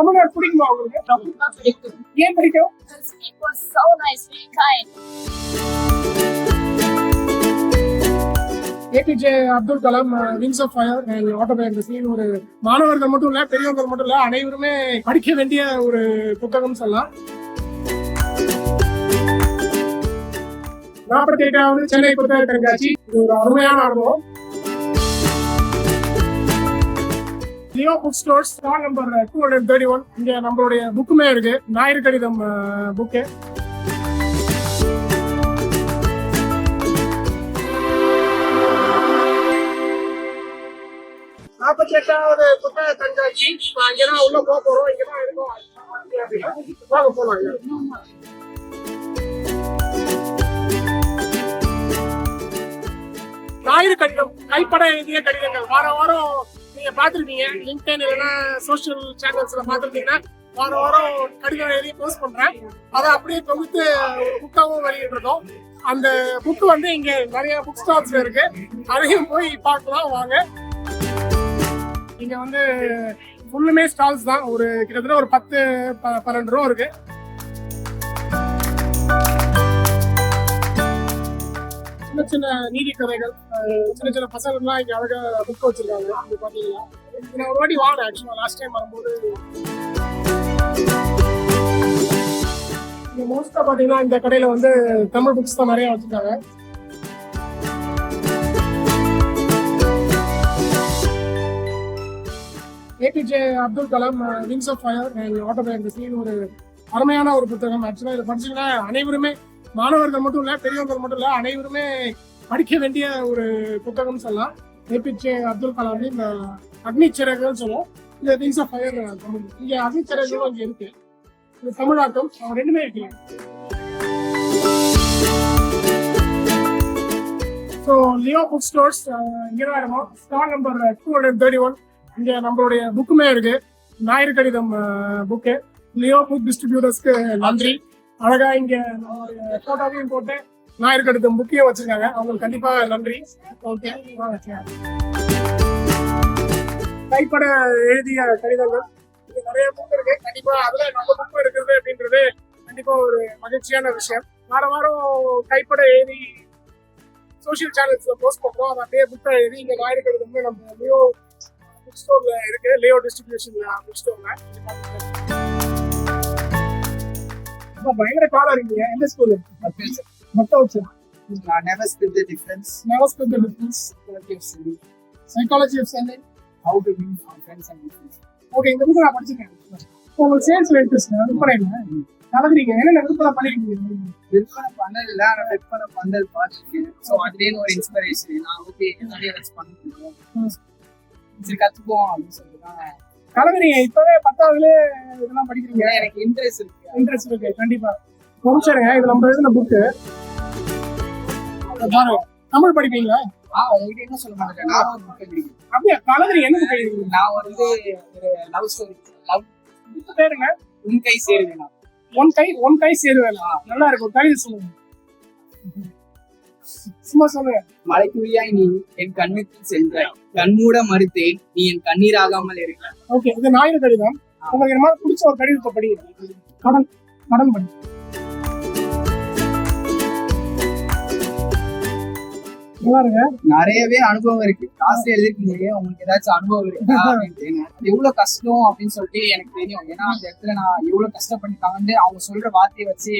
தமிழ்நாடு பிடிக்குமா உங்களுக்கு? ஏன் பிடிக்கும்? APJ Abdul Kalam wings of fire and ஒரு மாணவர்கள் மட்டும் இல்ல பெரியவர்கள் மட்டும் இல்ல அனைவருமே படிக்க வேண்டிய ஒரு புத்தகம் சொல்லலாம். நாற்பத்தி எட்டாவது சென்னை புத்தக கண்காட்சி இது ஒரு அருமையான அனுபவம். Leo book stores stall number two hundred thirty one இங்க நம்மளுடைய புக்குமே இருக்கு. ஞாயிறு கடிதம் புக்கு நாற்பத்தி எட்டாவது புத்தக கண்காட்சி இங்கதான் உள்ள போக போறோம். இங்கதான் இருக்கும். வாங்க போலாம். ஞாயிறு கடிதம் கைப்பட எழுதிய கடிதங்கள். வார வாரம் நீங்க பாத்துருக்கீங்க லிங்க்டன் இல்லைன்னா சோஷியல் சேனல்ஸ்ல பாத்துருக்கீங்கன்னா வார வாரம் கடிதம் எழுதி போஸ்ட் பண்றேன். அதை அப்படியே தொகுத்து ஒரு புக்காவும் வெளியிட்டிருக்கோம் அந்த புக்கு வந்து இங்க நிறைய புக் ஸ்டால்ஸ்ல இருக்கு. அதையும் போய் பார்க்கலாம் வாங்க. இங்க வந்து ஃபுல்லுமே ஸ்டால்ஸ் தான். ஒரு கிட்டத்தட்ட ஒரு பத்து ப- பன்னெண்டு ரூபா இருக்கு. சின்ன சின்ன நீதி கதைகள் சின்ன சின்ன பசங்கள்லாம் இங்க அழகா புக் வச்சிருக்காங்க. இங்க பாத்தீங்கன்னா நான் ஒரு வாட்டி வாங்கினேன் ஆக்சுவலா லாஸ்ட் டைம் வரும்போது. இங்க மோஸ்டா பாத்தீங்கன்னா இந்த கடையில வந்து தமிழ் புக்ஸ் தான் நிறைய வச்சிருக்காங்க. APJ Abdul Kalam wings of fire and ஒரு அருமையான ஒரு புத்தகம். ஆக்சுவலாக இதை படிச்சீங்கன்னா அனைவருமே மாணவர்கள் மட்டும் இல்ல பெரியவர்கள் மட்டும் இல்ல அனைவருமே படிக்க வேண்டிய ஒரு புத்தகம் சொல்லலாம். ஏபிஜே அப்துல் கலாம் இந்த அக்னி சொல்லுவோம். இந்த திங்ஸ் ஆஃப் ஃபயர் தமிழ். இங்க அக்னி அங்கே இருக்கு. இது தமிழாக்கம். ரெண்டுமே இருக்கு ஸோ லியோ புக் ஸ்டோர்ஸ் இங்கே தான் இருக்கும் number two hundred thirty one இங்கே நம்மளுடைய புக்குமே இருக்கு. ஞாயிறு கடிதம் புக்கு லியோ புக் டிஸ்ட்ரிபியூட்டர்ஸ்க்கு நன்றி. அழகா இங்க போட்டோவையும் போட்டு நான் கடிதம் புக்கையும் வச்சிருக்காங்க. அவங்களுக்கு கண்டிப்பா நன்றி. ஓகே கைப்பட எழுதிய கடிதங்கள். நிறைய புக் இருக்கு. கண்டிப்பா அதுல நம்ம புக் இருக்குது அப்படின்றது கண்டிப்பா ஒரு மகிழ்ச்சியான விஷயம். வார வாரம் கைப்பட எழுதி சோஷியல் சேனல்ஸ்ல போஸ்ட் பண்றோம். அதை அப்படியே புக்கை எழுதி இங்க ஞாயிறு வந்து நம்ம லியோ புக் ஸ்டோர்ல இருக்கு. லியோ டிஸ்ட்ரிபியூஷன்ல புக் ஸ்டோர்ல பயங்கர காலம் இருக்கீங்க எந்த ஸ்கூல் மொத்தம் வச்சு. Difference. Psychology of selling. psychology of selling. How to win from friends and difference. Okay இந்த புக் நான் படிச்சிருக்கேன். உங்களுக்கு சேல்ஸ்ல இன்ட்ரெஸ்ட் விற்பனை இல்லை. கலக்குறீங்க. என்னென்ன விற்பனை பண்ணிருக்கீங்க விற்பனை பண்ணல. ஆனா விற்பனை பண்ணல் பார்த்துருக்கேன் ஸோ அதுலேருந்து ஒரு இன்ஸ்பிரேஷன் நான் ஓகே நிறைய பண்ண முடியும் சரி அப்படின்னு சொல்லிட்டு தான் கலக்குறீங்க இப்பவே பத்தாவதுல இதெல்லாம் படிக்கிறீங்க. எனக்கு இன்ட்ரெஸ்ட் இருக்கு. இன்ட்ரெஸ்ட் இருக்கு கண்டிப்பா. முடிச்சிருங்க இது நம்ம எழுதின புக்கு பாருங்க தமிழ் படிப்பீங்களா? உங்ககிட்ட என்ன சொல்ல மாட்டேன். நான் ஒரு புக் அப்படியா? என்ன புக் நான் வந்து ஒரு லவ் ஸ்டோரி லவ் பேருங்க. உன் கை சேருவேன்? ஒன் கை ஒன் கை சேருவேலா நல்லா இருக்கும் கவிதை சொல்லுங்க. சும்மா சொல்லுங்க மலைக்குழியாய் நீ என் கண்ணுக்கு சென்றாய். கண்மூட மறுத்தேன் நீ என் கண்ணீராகாமல் இருக்க. ஓகே இது ஞாயிறு கடிதம் உங்களுக்கு என்ன பிடிச்ச ஒரு கடிதத்தை படிங்க. கடன் கடன் படி. நிறையவே அனுபவம் இருக்கு. காசு எழுதிருக்கீங்க உங்களுக்கு ஏதாச்சும் அனுபவம் இருக்கா எவ்வளவு கஷ்டம் அப்படின்னு சொல்லிட்டு எனக்கு தெரியும். ஏன்னா அந்த இடத்துல நான் எவ்வளவு கஷ்டப்பட்டுருக்காங்கன்னு அவங்க சொல்ற வார்த்தையை வச்சு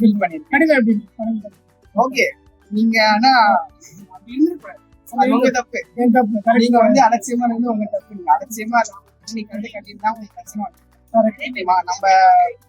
ஃபீல் பண்ணிருக்கேன் படி. ஓகே நீங்க ஆனா உங்க தப்பு. ஏன் தப்பு. நீங்க கரெக்ட் வந்து அலட்சியமா இருந்து உங்க தப்பு நீங்க அலட்சியமா நீங்க வந்து கட்டியிருந்தா உங்களுக்கு பிரச்சனை? நம்ம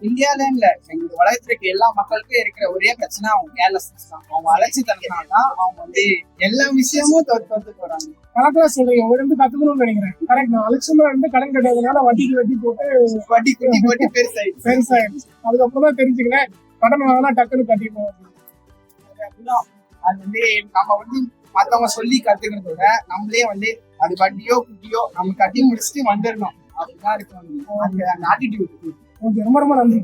இந்தியால இல்ல. இந்த உலகத்துல இருக்க எல்லா மக்களுக்கும் இருக்கிற ஒரே பிரச்சனை அவங்க கேர்லெஸ்னஸ் தான். அவங்க அலட்சித்தனத்தினால தான் அவங்க வந்து எல்லா விஷயமும் தோத்து போறாங்க. கணக்குல சொல்றீங்க. உங்க இருந்து கத்துக்கணும்னு நினைக்கிறேன். கரெக்ட் நான் அலட்சியமா இருந்து கடன் கட்டுறதுனால வட்டிக்கு வட்டி போட்டு வட்டி குட்டி வட்டி பெருசாயிடுச்சு. பெருசாயிடுச்சு. அதுக்கப்புறம் தான் தெரிஞ்சுக்கிறேன் கடன் வாங்கினா டக்குன்னு கட்டிப்போம் அதுதான். அது வந்து நம்ம வந்து மத்தவங்க சொல்லி கத்துக்கிறத விட நம்மளே வந்து அது வட்டியோ குட்டியோ நம்ம கட்டி முடிச்சுட்டு வந்துடணும் அப்படிதான் இருக்கும் அந்த அந்த ஆட்டிடியூட் ஓகே ரொம்ப ரொம்ப நன்றி.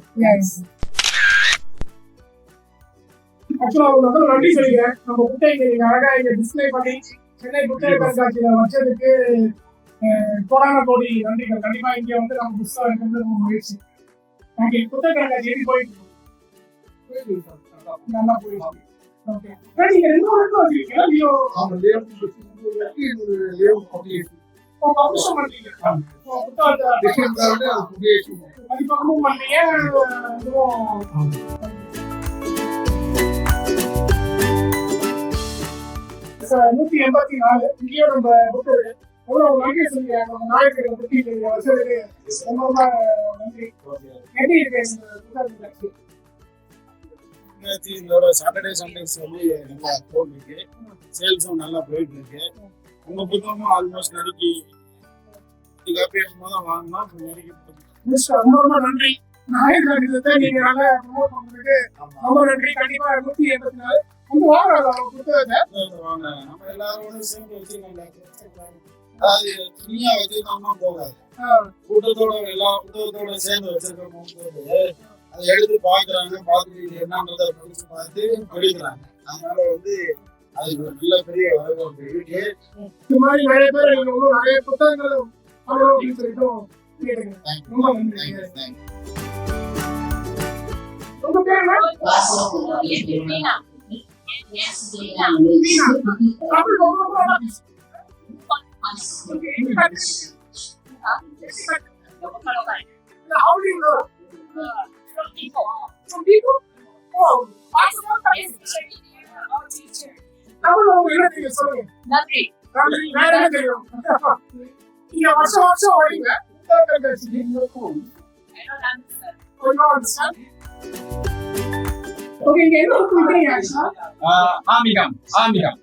ஆக்சுவலா ஒரு நன்றி சொல்லிக்கிறேன் நம்ம புத்தகத்தை நீங்க அழகா இங்க டிஸ்பிளே பண்ணி சென்னை புத்தக கண்காட்சியில வச்சதுக்கு கோடான கோடி நன்றிகள். கண்டிப்பா இங்க வந்து நம்ம புதுசா இருக்கிறது ரொம்ப மகிழ்ச்சி. ஓகே புத்தக கண்காட்சி எப்படி போயிட்டு? நல்லா அப்புறம் நீங்க ரெண்டு வருஷம் வச்சிருக்கீங்களா உங்க பப்ளிஷம் பண்றீங்க உங்க புத்தகத்தை பதிப்பகமும் பண்றீங்க இதுவும் ச- நூத்தி எண்பத்தி நாலு. இங்கேயும் நம்ம புக்கு எவ்வளவு நன்றி சொல்லுங்க. நம்ம நாயக்கரை பத்தி வச்சதுக்கு ரொம்ப ரொம்ப நன்றி. எப்படி இருக்கு இந்த கட்சி இதோட சாட்டர்டே சண்டேஸ் வந்து நல்லா போயிட்டு இருக்கு. சேல்ஸும் நல்லா போயிட்டு இருக்கு. உங்க புத்தகமும் ஆல்மோஸ்ட் நெருக்கி. காப்பி எடுக்கும்போது தான் மிஸ்டர் ரொம்ப நன்றி. நாயக்கர் கடிதத்தை நீங்க நல்லா ப்ரமோட் ரொம்ப நன்றி. கண்டிப்பா நூத்தி எண்பத்தி நாலு. வந்து வாங்க புத்தகத்தை வாங்க நம்ம எல்லாரோட சேர்ந்து வச்சிருக்கோம் அதாவது தனியா வச்சிருக்கோம்னா போகாது. கூட்டத்தோட எல்லா புத்தகத்தோட சேர்ந்து வச்சிருக்கோம் அதை எடுத்து பாக்குறாங்க பார்த்துட்டு இது என்னன்றதை படிச்சு பார்த்து படிக்கிறாங்க அதனால வந்து அதுக்கு ஒரு நல்ல பெரிய வரவேற்பு இருக்கு இந்த மாதிரி நிறைய பேர் நீங்க இன்னும் நிறைய புத்தகங்கள் வாங்கணும் அப்படின்னு சொல்லிட்டு கேட்டுங்க Thank you. ரொம்ப நன்றி Thank you. Thank you. உங்க பேர் என்ன Lina. Yes, Lina. Meena. Tamil ரொம்ப ரொம்ப நல்லா பேசுறீங்க. Okay, எப்படி கத்துக்கிட்டீங்க? எப்படி கத்துக்கிட்டீங்க? இல்ல, how do you know? Some people? Oh, awesome. தமிழ்ல உங்க என்ன தெரியும் சொல்லுங்க நன்றி நன்றி. வேற என்ன தெரியும் நீங்க வருஷம் வருஷம் வரீங்க புத்தக கண்காட்சிக்கு. ஒரு நாள் understand? Okay, இங்க என்ன book விக்கிறீங்க actually? Uh, Amigam, Amigam,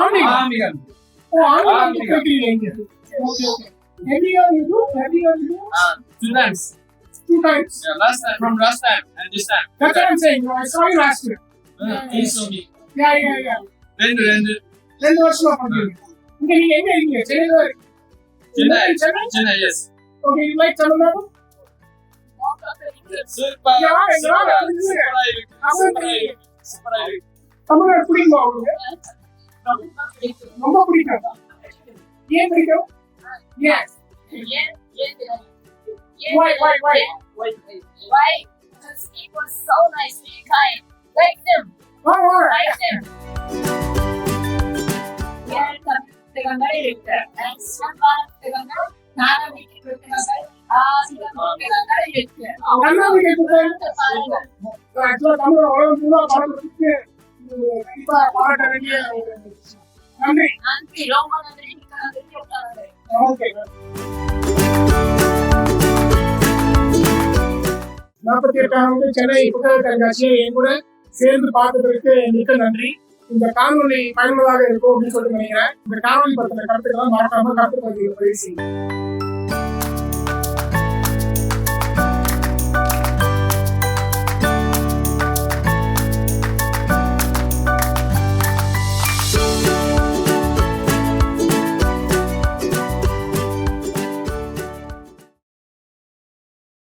ஆன்மீகம். Amigam. ஓ, ஆன்மீகம் book ஆன்மீகம். விக்கிறீங்க இங்க. Okay, okay. Every year you do? Every year you do? Uh, two times. Two times. Yeah, last time, from last time and this time. That's what I'm saying. I saw you last year. Uh, this only. Yeah, yeah, yeah. ரெண்டு ரெண்டு ரெண்டு வருஷமா பண்றீங்க. இங்க நீங்க எங்க இருக்கீங்க? சென்னையில தான் இருக்கீங்க. Chennai Chennai? Chennai yes Okay, you like Tamil Nadu? Super Yeah, yeah, சூப்பரா yeah. இருக்கு சூப்பரா இருக்கு சூப்பரா இருக்கு சூப்பரா இருக்கு தமிழ்நாடு பிடிக்குமா உங்களுக்கு? ரொம்ப பிடிக்கும். ஏன் பிடிக்கும்? Yes. why, why, why? Why? Why? Because people so nice, really kind. Like them. More, like them. ಪೆಗಂಬರ್ ಇರುತ್ತೆ ಸ್ವಲ್ಪ ಪೆಗಂಬರ್ ನಾನು ಬಿಟ್ಟಿದ್ದು ಪೆಗಂಬರ್ ಆ ಪೆಗಂಬರ್ ಇರುತ್ತೆ ಅವೆಲ್ಲ ಬಿಟ್ಟಿದ್ದು ನಮ್ಮ ಒಳಗೆ ಕೂಡ ಬರೋದಕ್ಕೆ ತುಂಬ ಹೋರಾಟಗಳಿಗೆ ನನ್ರಿ ನಾನು ರೋಮನ್ ಅಂದ್ರೆ ಹೋಗ್ತಾರೆ நாற்பத்தி எட்டாவது சென்னை புத்தக கண்காட்சியை என் கூட சேர்ந்து பார்த்ததற்கு மிக்க நன்றி. இந்த காணொலி பயனுள்ளதாக இருக்கும் அப்படின்னு சொல்லிட்டு நினைக்கிறேன். இந்த காணொலி பத்தின கருத்துக்களை மறக்காம கருத்து பதிவு செய்யுங்க.